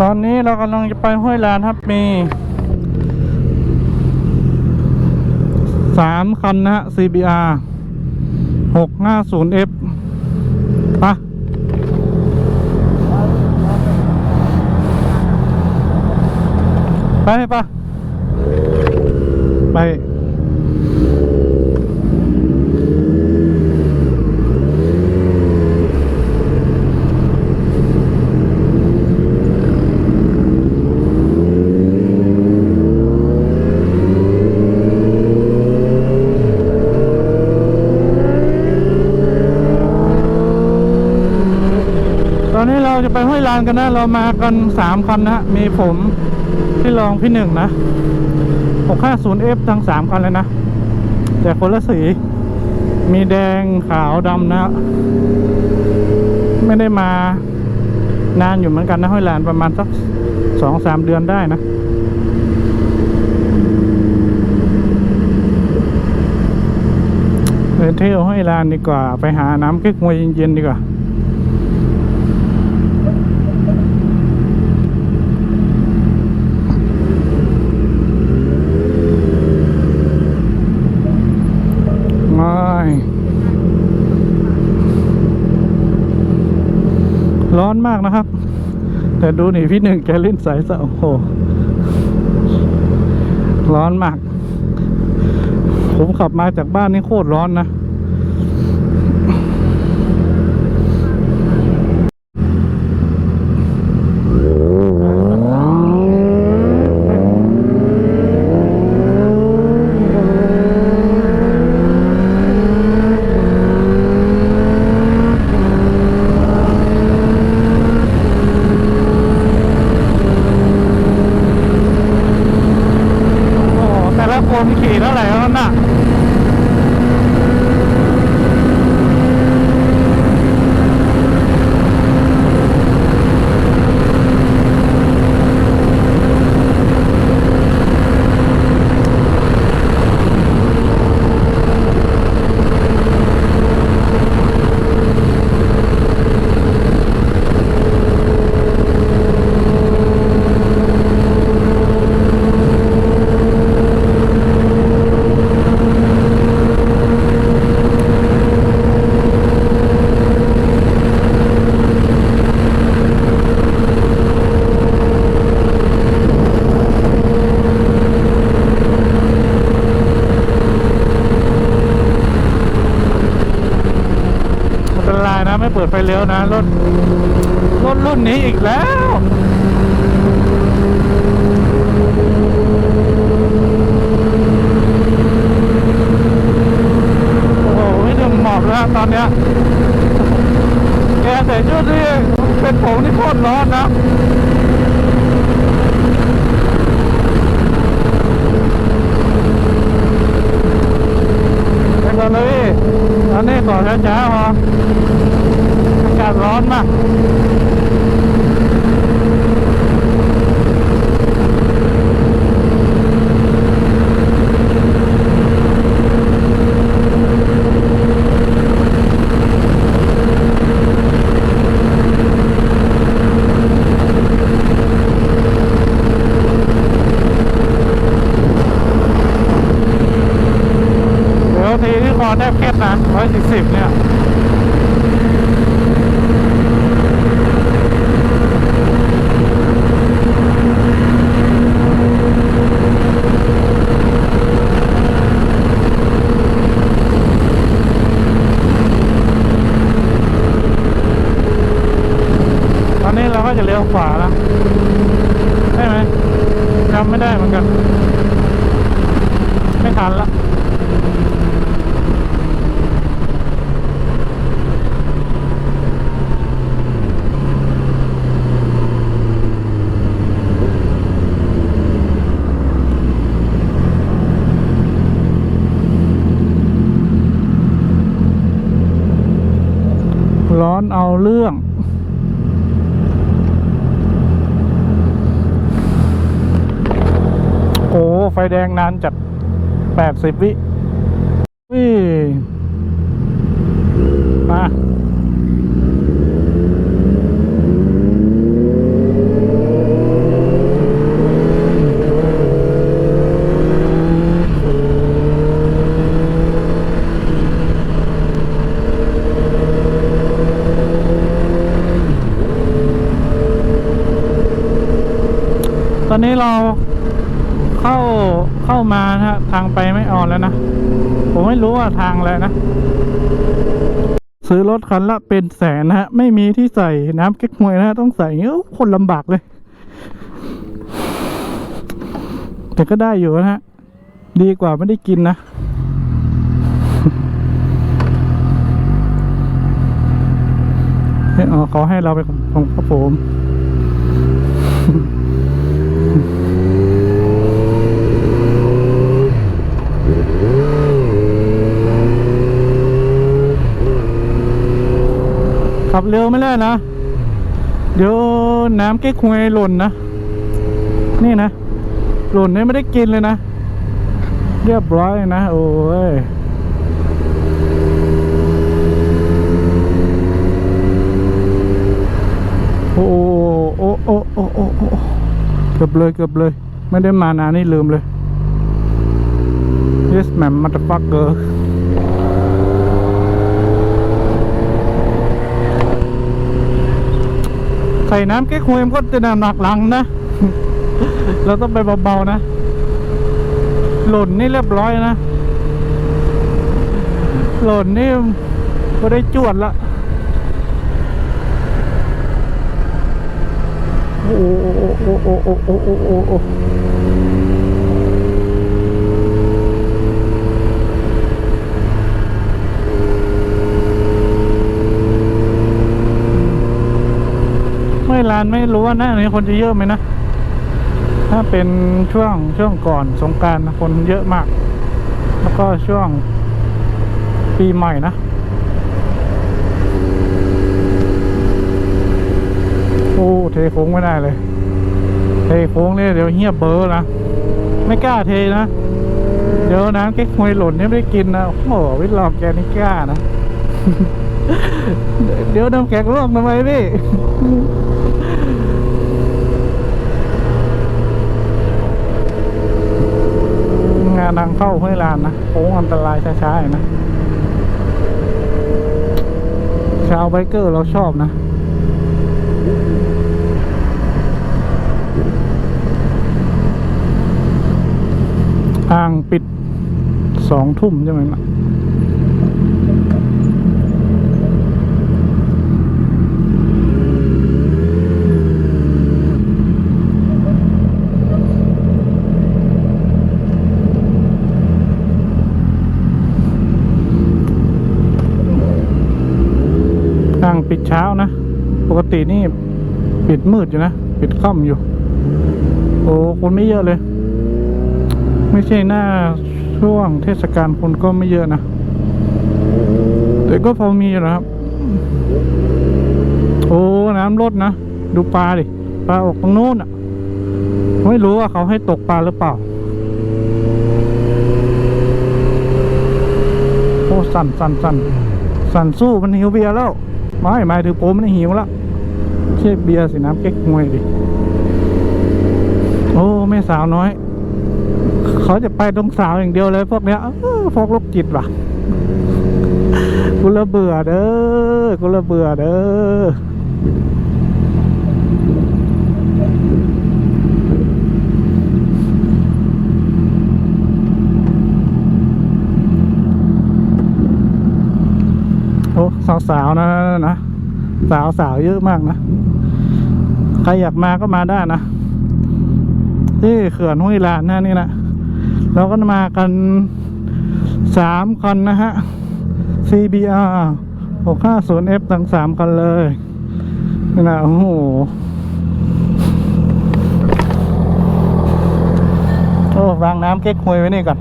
ตอนนี้เรากำลังจะไปห้วยลานครับมีสามคันนะฮะ CBR หกห้าศูนย์ F ปะไปปะไป ตอนนี้เราจะไปห้วยลานกันนะ เรามากันสามคันนะ มีผมที่รองพี่หนึ่งนะ 650F ทั้งสามคันเลยนะ แต่คนละสี มีแดงขาวดำนะ ไม่ได้มานานอยู่เหมือนกันนะห้วยลานประมาณสักสองสามเดือนได้นะไปเที่ยวห้วยลานดีกว่า ไปหาน้ำเก๊กมวยเย็นๆดีกว่า ไม่ร้อนมากนะครับ แต่ดูนี่พี่หนึ่งแกเล่นสายสะโอ้โห ร้อนมาก ผมขับมาจากบ้านนี่โคตรร้อนนะ โอ้โหแต่ละคนขี่เท่าไหร่แล้วน่ะ ไม่เป็นไรนะ ไม่ เปิดไฟเลี้ยวนะรถรถรุ่นนี้อีกแล้วโอ้โหไม่ถึงหมอบแล้วตอนเนี้ยแกแต่ชุดที่เป็นผมนี่โคตรร้อนนะไปก่อนเลยพี่ตอนนี้ต่อช้าๆ ออากาศร้อนมากเดี๋ยวทีที่คอแทบเคล็ดนะร้อยสิบเนี่ย ตอนนี้เราก็ จะเลี้ยวขวาแล้วใช่ไหมจำไม่ได้เหมือนกัน ไม่ทันละร้อนเอาเรื่อง โอ้ไฟแดงนานจัดแปดสิบวิวิมาตอนนี้เรา เข้าเข้ามานะฮะทางไปไม่ออนแล้วนะ ผมไม่รู้ว่าทางอะไรนะ ซื้อรถคันละเป็นแสนนะฮะ ไม่มีที่ใส่น้ำเก๊กฮวยนะฮะ ต้องใส่เงี้ยคนลำบากเลย แต่ก็ได้อยู่นะฮะ ดีกว่าไม่ได้กินนะเฮ้ยอ๋อเขาให้เราไปของครับผม ขับเร็วไม่ได้นะ เดี๋ยวน้ำเก๊กฮวยหล่นนะ นี่นะ หล่นนี่ไม่ได้กินเลยนะ เรียบร้อยนะ โอ้ยโอ้โอ้โอ้โอ้โอ้โอ้เกือบเลยเกือบเลย ไม่ได้มานานนี่ลืมเลย yes ma'am motherfucker ใส่น้ำเก๊กฮวยมันก็จะหนักหลังนะ เราต้องไปเบาๆนะ หล่นนี่เรียบร้อยนะ หล่นนี่ก็ได้จวดละโอ้โอ้โอ้โอ้โอ้โอ้โอ้โอ้ไม่ลานไม่รู้ว่าหน้านี้คนจะเยอะไหมนะ ถ้าเป็นช่วงช่วงก่อนสงการคนเยอะมาก แล้วก็ช่วงปีใหม่นะโอ้เทโค้งไม่ได้เลย เทโค้งเนี่ยเดี๋ยวเฮียเบอร์นะ ไม่กล้าเทนะ เดี๋ยวน้ำเก๊กฮวยหล่นเนี่ยไม่ได้กินนะ โอ้โหวิทลอกแกนี่กล้านะ เดี๋ยวน้ำแข็งร่วงทำไมพี่ งานทางเข้าห้วยลานนะโค้ง อันตรายช้าๆนะชาวไบเกอร์เราชอบนะอ่างปิดสองทุ่มใช่ไหมนะ เช้านะ ปกตินี่ปิดมืดอยู่นะ ปิดค่ำอยู่ โอ้คนไม่เยอะเลย ไม่ใช่หน้าช่วงเทศกาลคนก็ไม่เยอะนะ แต่ก็พอมีอยู่นะครับ โอ้น้ำลดนะ ดูปลาดิ ปลาออกตรงโน้นอะ ไม่รู้ว่าเขาให้ตกปลาหรือเปล่าโอ้สั่นสั่นสั่นสั่นสู้มันหิวเบียร์แล้ว ไม่หมายถึงผมมันหิวแล้วเช่เบียร์สิน้ำเก๊กฮวยดิ โอ้แม่สาวน้อย เขาจะไปตรงสาวอย่างเดียวเลย พวกเนี้ยพวกโรคจิตว่ะกูละเบื่อเด้อกูละเบื่อเด้อโอ้สาวๆนะ นะสาวสาวๆเยอะมากนะใครอยากมาก็มาได้นะที่เขื่อนห้วยลานนะนี่นะเราก็มากันสามคันนะฮะ CBR 650F ทั้งสามคันเลยนี่นะโอ้โหโอ้วางน้ำเก๊กฮวยไว้นี่ก่อน